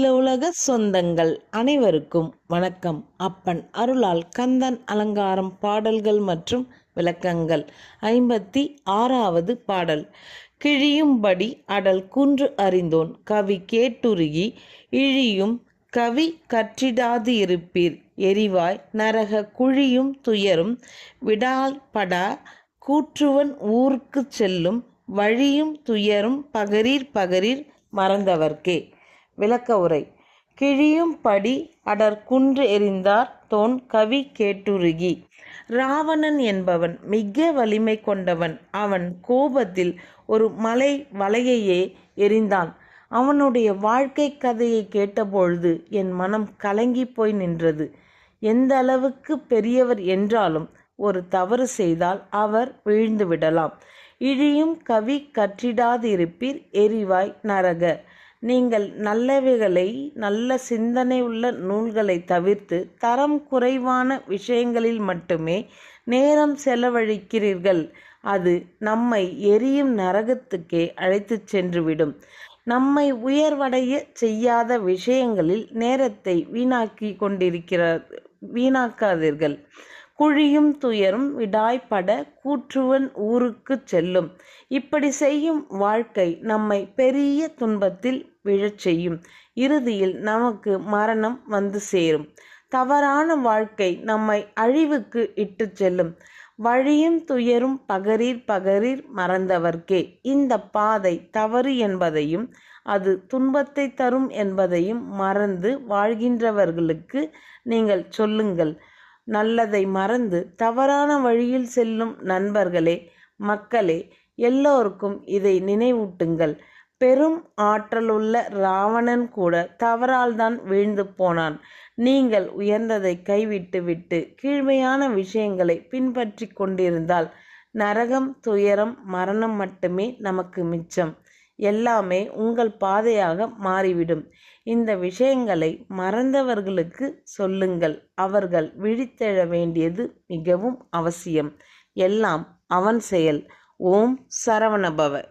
சில உலக சொந்தங்கள் அனைவருக்கும் வணக்கம். அப்பன் அருளால் கந்தன் அலங்காரம் பாடல்கள் மற்றும் விளக்கங்கள். ஐம்பத்தி ஆறாவது பாடல். கிழியும்படி அடல் குன்று அறிந்தோன். கவி கேட்டுருகி இழியும் கவி கற்றிடாது இருப்பீர் எரிவாய் நரக குழியும் துயரும் விடால்படா கூற்றுவன் ஊர்க்குச் செல்லும் வழியும் துயரும் பகரீர் பகரீர் மறந்தவர்க்கே. விளக்க உரை. கிழியும் படி அடர் குன்று எறிந்தார் தோன் கவி கேட்டுருகி. ராவணன் என்பவன் மிக வலிமை கொண்டவன். அவன் கோபத்தில் ஒரு மலை வலையையே எறிந்தான் அவனுடைய வாழ்க்கை கதையை கேட்டபொழுது என் மனம் கலங்கி போய் நின்றது. எந்த அளவுக்கு பெரியவர் என்றாலும் ஒரு தவறு செய்தால் அவர் விழுந்து விடலாம். இழியும் கவி கற்றிடாதிருப்பீர் எரிவாய் நரக. நீங்கள் நல்லவைகளை நல்ல சிந்தனை உள்ள நூல்களை தவிர்த்து தரம் குறைவான விஷயங்களில் மட்டுமே நேரம் செலவழிக்கிறீர்கள். அது நம்மை எரியும் நரகத்துக்கே அழைத்துச் சென்றுவிடும். நம்மை உயர்வடைய செய்யாத விஷயங்களில் நேரத்தை வீணாக்கி கொண்டிருக்கிறார் வீணாக்காதீர்கள். குழியும் துயரும் விடாய்ப்பட கூற்றுவன் ஊருக்கு செல்லும். இப்படி செய்யும் வாழ்க்கை நம்மை பெரிய துன்பத்தில் விழச் செய்யும். இறுதியில் நமக்கு மரணம் வந்து சேரும். தவறான வாழ்க்கை நம்மை அழிவுக்கு இட்டுச் செல்லும். வழியும் துயரும் பகரீர் பகரீர் மறந்தவர்க்கே. இந்த பாதை தவறு என்பதையும் அது துன்பத்தை தரும் என்பதையும் மறந்து வாழ்கின்றவர்களுக்கு நீங்கள் சொல்லுங்கள். நல்லதை மறந்து தவறான வழியில் செல்லும் நண்பர்களே மக்களே எல்லோருக்கும் இதை நினைவூட்டுங்கள். பெரும் ஆற்றலுள்ள ராவணன் கூட தவறால்தான் வீழ்ந்து போனான். நீங்கள் உயர்ந்ததை கைவிட்டு விட்டு கீழ்மையான விஷயங்களை பின்பற்றி கொண்டிருந்தால் நரகம் துயரம் மரணம் மட்டுமே நமக்கு மிச்சம். எல்லாமே உங்கள் பாதையாக மாறிவிடும். இந்த விஷயங்களை மறந்தவர்களுக்கு சொல்லுங்கள். அவர்கள் விழித்தெழ வேண்டியது மிகவும் அவசியம். எல்லாம் அவன் செயல். ஓம் சரவணபவ.